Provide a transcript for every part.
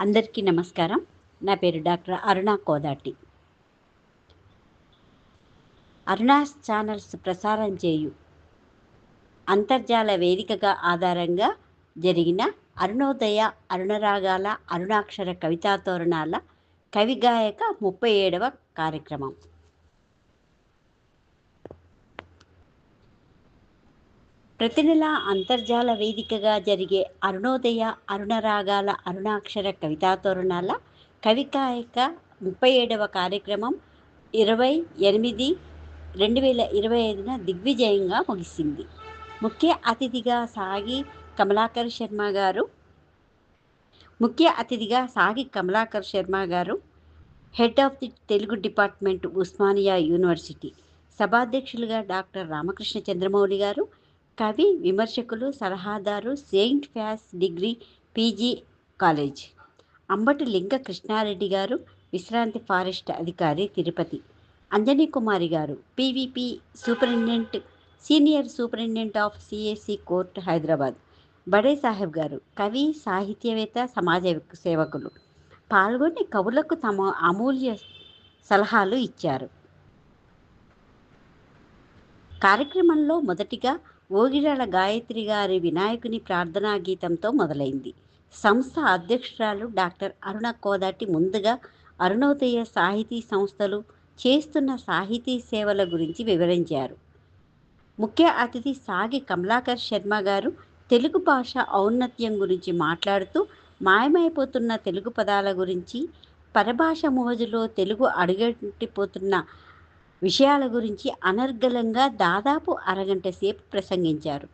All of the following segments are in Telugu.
అందరికీ నమస్కారం. నా పేరు డాక్టర్ అరుణ కోదాటి. అరుణాస్ ఛానల్స్ ప్రసారం చేయు అంతర్జాల వేదికగా ఆధారంగా జరిగిన అరుణోదయ అరుణరాగాల అరుణాక్షర కవితా తోరణాల కవిగాయక ముప్పై ఏడవ కార్యక్రమం. ప్రతి నెల అంతర్జాల వేదికగా జరిగే అరుణోదయ అరుణరాగాల అరుణాక్షర కవితా తోరణాల కవికాయక ముప్పై ఏడవ కార్యక్రమం ఇరవై ఎనిమిది రెండు వేల ఇరవై ఐదున దిగ్విజయంగా ముగిసింది. ముఖ్య అతిథిగా సాగి కమలాకర్ శర్మ గారు ముఖ్య అతిథిగా Sagi Kamalakar Sharma garu head of the Telugu department Osmania university సభాధ్యక్షులుగా doctor Ramakrishna Chandramouli garu కవి విమర్శకులు సలహాదారు saint pious degree PG college. Ambati Linga Krishna Reddy garu విశ్రాంతి ఫారెస్ట్ అధికారి Tirupati. Anjani Kumari garu PVP superintendent senior superintendent of CSC court Hyderabad. Bade Saheb garu కవి సాహిత్యవేత్త సమాజ సేవకులు. పాల్గొని కవులకు తమ అమూల్య సలహాలు ఇచ్చారు. కార్యక్రమంలో మొదటిగా ఓగిరాల గాయత్రి గారి వినాయకుని ప్రార్థనా గీతంతో మొదలైంది. సంస్థ అధ్యక్షురాలు డాక్టర్ అరుణ కోదాటి ముందుగా అరుణోదయ సాహితీ సంస్థలు చేస్తున్న సాహితీ సేవల గురించి వివరించారు. ముఖ్య అతిథి సాగి కమలాకర్ శర్మ గారు తెలుగు భాష ఔన్నత్యం గురించి మాట్లాడుతూ మాయమైపోతున్న తెలుగు పదాల గురించి పరభాష మోజులో తెలుగు అడుగంటిపోతున్న విషయాల గురించి అనర్గళంగా దాదాపు అరగంట సేపు ప్రసంగించారు.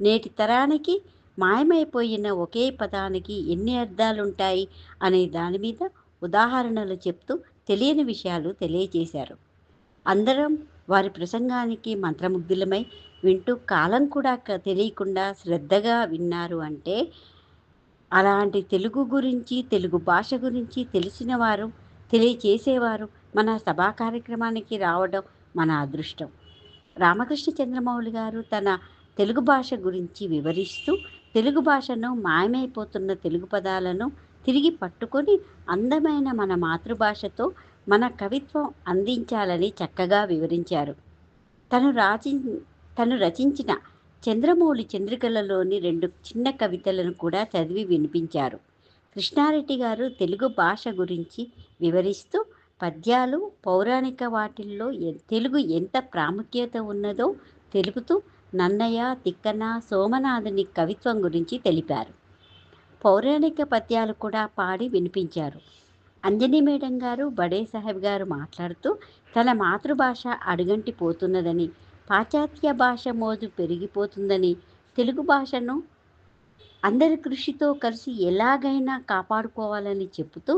నేటి తరానికి మాయమైపోయిన ఒకే పదానికి ఎన్ని అర్థాలుంటాయి అనే దాని మీద ఉదాహరణలు చెప్తూ తెలియని విషయాలు తెలియజేశారు. అందరం వారి ప్రసంగానికి మంత్రముగ్ధులమై వింటూ కాలం కూడా తెలియకుండా శ్రద్ధగా విన్నారు అంటే అలాంటి తెలుగు గురించి తెలుగు భాష గురించి తెలిసిన వారు తెలియచేసేవారు. మన సభా కార్యక్రమానికి రావడం మన అదృష్టం. రామకృష్ణ చంద్రమౌళి గారు తన తెలుగు భాష గురించి వివరిస్తూ తెలుగు భాషను మాయమైపోతున్న తెలుగు పదాలను తిరిగి పట్టుకొని అందమైన మన మాతృభాషతో మన కవిత్వం అందించాలని చక్కగా వివరించారు. తను రాచి తను రచించిన చంద్రమౌళి చంద్రికలలోని రెండు చిన్న కవితలను కూడా చదివి వినిపించారు. కృష్ణారెడ్డి గారు తెలుగు భాష గురించి వివరిస్తూ పద్యాలు పౌరాణిక వాటిల్లో తెలుగు ఎంత ప్రాముఖ్యత ఉన్నదో తెలుపుతూ నన్నయ్య తిక్కన సోమనాథుని కవిత్వం గురించి తెలిపారు. పౌరాణిక పద్యాలు కూడా పాడి వినిపించారు. అంజనీ మేడం గారు బడే సాహెబ్ గారు మాట్లాడుతూ తన మాతృభాష అడుగంటి పోతున్నదని పాశ్చాత్య భాష మోజు పెరిగిపోతుందని తెలుగు భాషను అందరి కృషితో కలిసి ఎలాగైనా కాపాడుకోవాలని చెబుతూ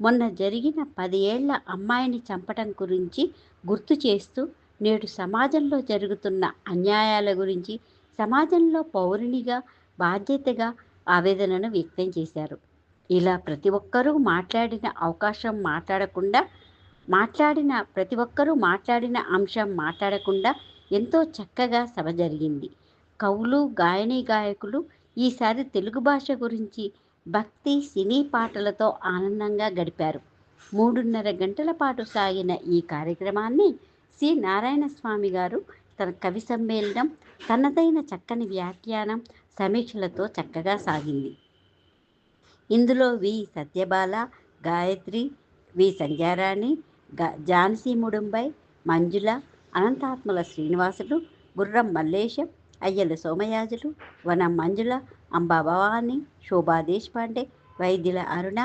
మొన్న జరిగిన పది అమ్మాయిని చంపటం గురించి గుర్తు చేస్తూ నేడు సమాజంలో జరుగుతున్న అన్యాయాల గురించి సమాజంలో పౌరునిగా బాధ్యతగా ఆవేదనను వ్యక్తం చేశారు. ఇలా ప్రతి ఒక్కరూ మాట్లాడిన అవకాశం మాట్లాడకుండా మాట్లాడిన ప్రతి ఒక్కరూ మాట్లాడిన అంశం మాట్లాడకుండా ఎంతో చక్కగా సభ జరిగింది. కవులు గాయని గాయకులు ఈసారి తెలుగు భాష గురించి భక్తి సినీ పాటలతో ఆనందంగా గడిపారు. మూడున్నర గంటల పాటు సాగిన ఈ కార్యక్రమాన్ని సి. నారాయణ స్వామి గారు తన కవి సమ్మేళనం తనదైన చక్కని వ్యాఖ్యానం సమీక్షలతో చక్కగా సాగింది. ఇందులో వి. సత్యబాల గాయత్రి వి. సంధ్యారాణి ఝాన్సీ ముడుంబై మంజుల అనంతాత్మల శ్రీనివాసులు గుర్రం మల్లేశం అయ్యల సోమయాజులు వనం మంజుల అంబాభవాని శోభా దేశపాండే వైద్యుల అరుణ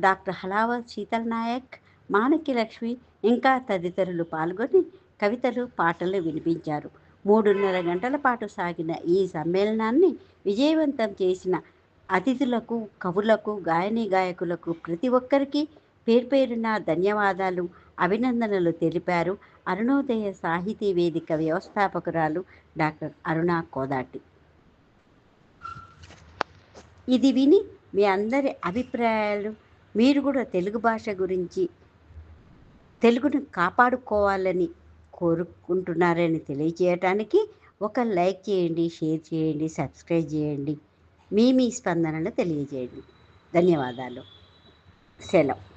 డాక్టర్ హలావ శీతల్ నాయక్ మాణక్య లక్ష్మి ఇంకా తదితరులు పాల్గొని కవితలు పాటలు వినిపించారు. మూడున్నర గంటల పాటు సాగిన ఈ సమ్మేళనాన్ని విజయవంతం చేసిన అతిథులకు కవులకు గాయని గాయకులకు ప్రతి ఒక్కరికి పేరు పేరున ధన్యవాదాలు అభినందనలు తెలిపారు. అరుణోదయ సాహితీ వేదిక వ్యవస్థాపకురాలు డాక్టర్ అరుణ కోదాటి. ఇది విని మీ అందరి అభిప్రాయాలు మీరు కూడా తెలుగు భాష గురించి తెలుగును కాపాడుకోవాలని కోరుకుంటున్నారని తెలియజేయటానికి ఒక లైక్ చేయండి షేర్ చేయండి సబ్స్క్రైబ్ చేయండి. మీ మీ స్పందనలు తెలియజేయండి. ధన్యవాదాలు. సెలవు.